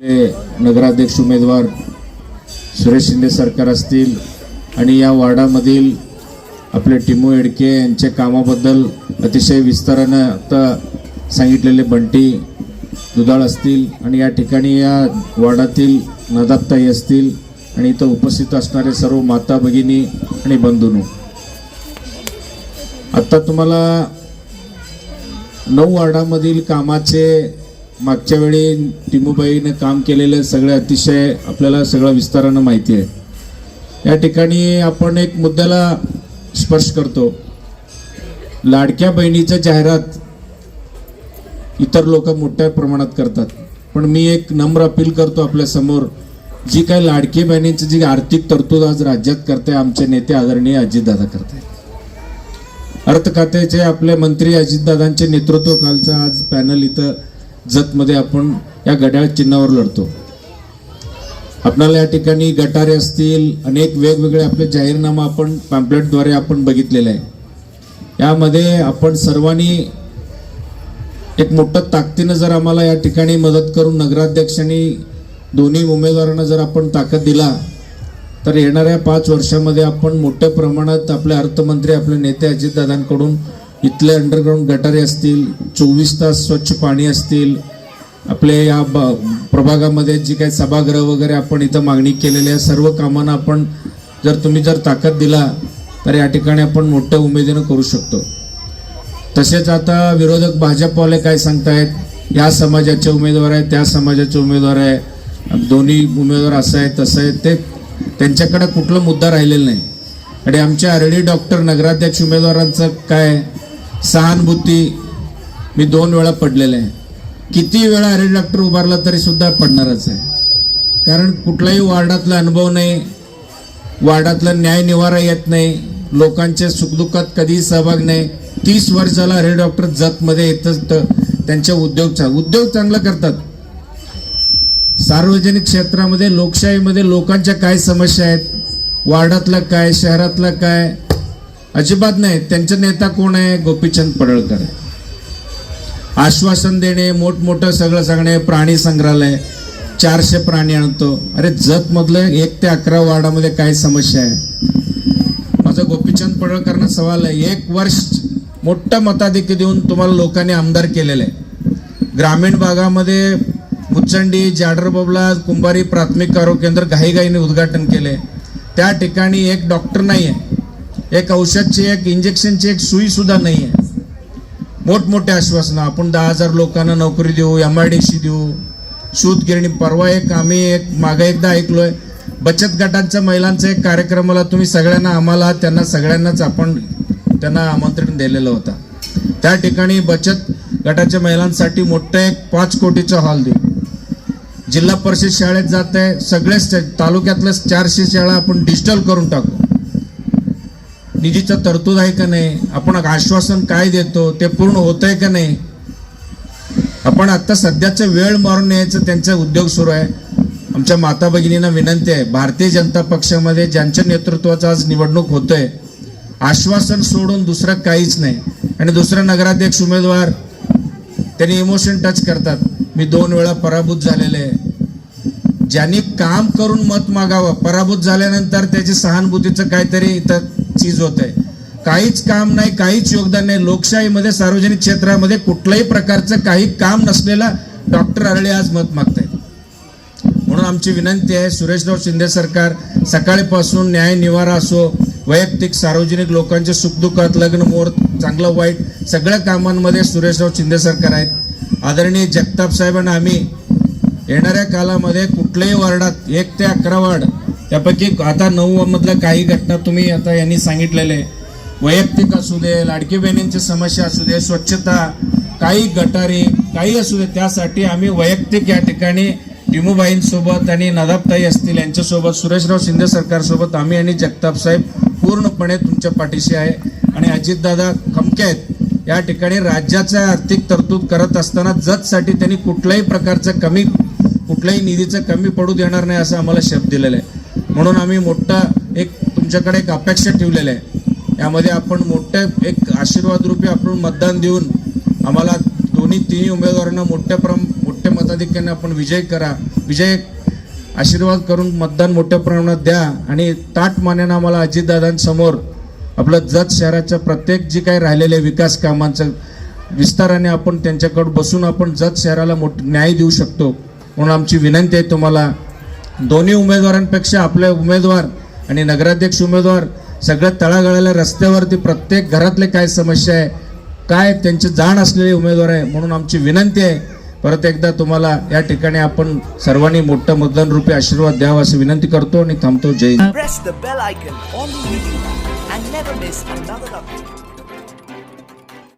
नगराध्यक्ष उमेदवार सुरेश शिंदे सरकार असतील आणि या वार्डामधील आपले टिमू एडके यांच्या कामाबद्दल अतिशय विस्तारानं आता सांगितलेले बंटी दुधाळ असतील आणि या ठिकाणी या वार्डातील नदाबताई असतील आणि इथं उपस्थित असणारे सर्व माता भगिनी आणि बंधूनू. आत्ता तुम्हाला नऊ वार्डामधील कामाचे मागच्या वेळी टिमूबाईनं काम केलेलं सगळं अतिशय आपल्याला सगळं विस्तारानं माहिती आहे. या ठिकाणी आपण एक मुद्द्याला स्पर्श करतो. लाडक्या बहिणीच्या जाहिरात इतर लोक मोठ्या प्रमाणात करतात. पण मी एक नम्र अपील करतो आपल्यासमोर जी काही लाडकी बहिणींची जी आर्थिक तरतूद आज राज्यात करते आमचे नेते आदरणीय अजितदादा करते अर्थ खात्याचे आपले मंत्री अजितदादांचे नेतृत्व कालचा आज पॅनल इथं जतमध्ये आपण या घड्याळ चिन्हावर लढतो. आपणाला या ठिकाणी गटारे असतील अनेक वेगवेगळे आपले जाहीरनामा आपण पॅम्पलेटद्वारे आपण बघितलेले आहे. यामध्ये आपण सर्वांनी एक मोठं ताकदीनं जर आम्हाला या ठिकाणी मदत करून नगराध्यक्षांनी दोन्ही उमेदवारांना जर आपण ताकद दिला तर येणाऱ्या पाच वर्षामध्ये आपण मोठ्या प्रमाणात आपले अर्थमंत्री आपले नेते अजितदादांकडून इथले अंडरग्राऊंड गटारे असतील चोवीस तास स्वच्छ पाणी असतील आपले या ब प्रभागामध्ये जी काही सभागृह वगैरे आपण इथं मागणी केलेली आहे सर्व कामांना आपण जर तुम्ही जर ताकद दिला तर या ठिकाणी आपण मोठ्या उमेदीनं करू शकतो. तसेच आता विरोधक भाजपवाले काय सांगतायत? या समाजाचे उमेदवार आहे त्या समाजाचे उमेदवार आहे. दोन्ही उमेदवार असं आहे तसं आहे ते त्यांच्याकडे कुठला मुद्दा राहिलेला नाही. आणि आमच्या आरडी डॉक्टर नगराध्यक्ष उमेदवारांचं काय? सहानुभूती मी दोन वेळा पडलेलं आहे. किती वेळा आरडी डॉक्टर उभारला तरी सुद्धा पडणारच आहे. कारण कुठलाही वार्डातला अनुभव नाही वार्डातला न्याय निवारा येत नाही लोकांच्या सुखदुःखात कधीही सहभाग नाही. तीस वर्षाला अरे डॉक्टर जतमध्ये येतच त्यांच्या उद्योग चा- उद्योग चांगला करतात. सार्वजनिक क्षेत्रामध्ये लोकशाहीमध्ये लोकांच्या काय समस्या आहेत? वार्डातला काय शहरातला काय? अजिबात नाही. त्यांचा नेता कोण आहे? गोपीचंद पडळकर आहे. आश्वासन देणे मोठमोठं सगळं सांगणे प्राणी संग्रहालय चारशे प्राणी आणतो. अरे जत मधलं एक ते अकरा वार्डामध्ये काय समस्या आहे? माझा गोपीचंद पडळकरांना सवाल आहे. एक वर्ष मोठा मताधिक्य देऊन तुम्हाला लोकांनी आमदार केलेलं आहे. ग्रामीण भागामध्ये मुचंडी जाडरबबला कुंभारी प्राथमिक आरोग्य केंद्र घाईघाईने उद्घाटन केले त्या ठिकाणी एक डॉक्टर नाही आहे एक औषधची एक इंजेक्शनची एक सुई सुद्धा नाही आहे मोठमोठे आश्वासनं आपण दहा हजार लोकांना नोकरी देऊ एम आय डी सी देऊ. सूत गिरणी परवा एक आम्ही एक मागे एकदा ऐकलोय बचत गटांच्या महिलांचा एक कार्यक्रमाला तुम्ही सगळ्यांना आम्हाला त्यांना सगळ्यांनाच आपण त्यांना आमंत्रण दिलेलं होतं. त्या ठिकाणी बचत गटाच्या महिलांसाठी मोठं एक पाच कोटीचा हॉल देऊ. जिल्हा परिषद शाळेत जात आहे सगळेच तालुक्यातल्या चारशे शाळा आपण डिजिटल करून टाकू. निधीचा तरतूद आहे का नाही? आपण आश्वासन काय देतो? ते पूर्ण होत आहे का नाही? आपण आता सध्याचा वेळ मारून यायचं त्यांचा उद्योग सुरू आहे. आमच्या माता भगिनींना विनंती आहे भारतीय जनता पक्षामध्ये ज्यांच्या नेतृत्वाचं आज निवडणूक होतंय आश्वासन सोडून दुसरं काहीच नाही. आणि दुसरा नगराध्यक्ष उमेदवार त्यांनी इमोशन टच करतात. मी दोन वेळा पराभूत झालेले आहे. ज्यांनी काम करून मत मागावं पराभूत झाल्यानंतर त्याची सहानुभूतीचं काहीतरी इथं चीज होत आहे काहीच काम नाही काहीच योगदान नाही. लोकशाहीमध्ये सार्वजनिक क्षेत्रामध्ये कुठल्याही प्रकारचं काही काम नसलेला डॉक्टर आरळे आज मत मागतायत. म्हणून आमची विनंती आहे सुरेशराव शिंदे सरकार सकाळीपासून न्याय निवारा असो वैयक्तिक सार्वजनिक लोकांच्या सुखदुःखात लग्न मुहूर्त चांगलं वाईट सगळ्या कामांमध्ये सुरेशराव शिंदे सरकार आहेत. आदरणीय जगताप साहेबांना आम्ही येणाऱ्या कालामध्ये कुठल्याही वार्डात एक ते अकरा वार्ड त्यापैकी आता नऊ मधल्या काही घटना तुम्ही आता यांनी सांगितलेले वैयक्तिक असू दे लाडकी बहिणींची समस्या असू दे स्वच्छता काही गटारी काही असू दे त्यासाठी आम्ही वैयक्तिक या ठिकाणी टिमूबाईंसोबत आणि नदाबताई असतील यांच्यासोबत सुरेशराव शिंदे सरकारसोबत आम्ही आणि जगताप साहेब पूर्णपणे तुमच्या पाठीशी आहे. आणि अजितदादा खमके आहेत या ठिकाणी राज्याचा आर्थिक तरतूद करत असताना जतसाठी त्यांनी कुठल्याही प्रकारचं कमी कुठल्याही निधीचं कमी पडू देणार नाही असं आम्हाला शब्द दिलेला आहे. म्हणून आम्ही मोठा एक तुमच्याकडे एक अपेक्षा ठेवलेल्या आहे. यामध्ये आपण मोठ्या एक आशीर्वाद रूपी आपण मतदान देऊन आम्हाला दोन्ही तिन्ही उमेदवारांना मोठ्या प्रम मोठ्या मताधिक्याने आपण विजय करा विजय आशीर्वाद करून मतदान मोठ्या प्रमाणात द्या आणि ताट मान्यानं आम्हाला अजितदादांसमोर आपलं जत शहराच्या प्रत्येक जी काही राहिलेल्या विकास कामांचं विस्ताराने आपण त्यांच्याकडं बसून आपण जत शहराला मोठ न्याय देऊ शकतो. म्हणून आमची विनंती आहे तुम्हाला दोन्ही उमेदवारांपेक्षा आपले उमेदवार आणि नगराध्यक्ष उमेदवार सगळ्या तळागाळाला रस्त्यावरती प्रत्येक घरातले काय समस्या आहे काय त्यांची जाण असलेले उमेदवार आहे म्हणून आमची विनंती आहे. परत एकदा तुम्हाला या ठिकाणी आपण सर्वांनी मोठं मतदान रूपी आशीर्वाद द्यावा अशी विनंती करतो आणि थांबतो. जय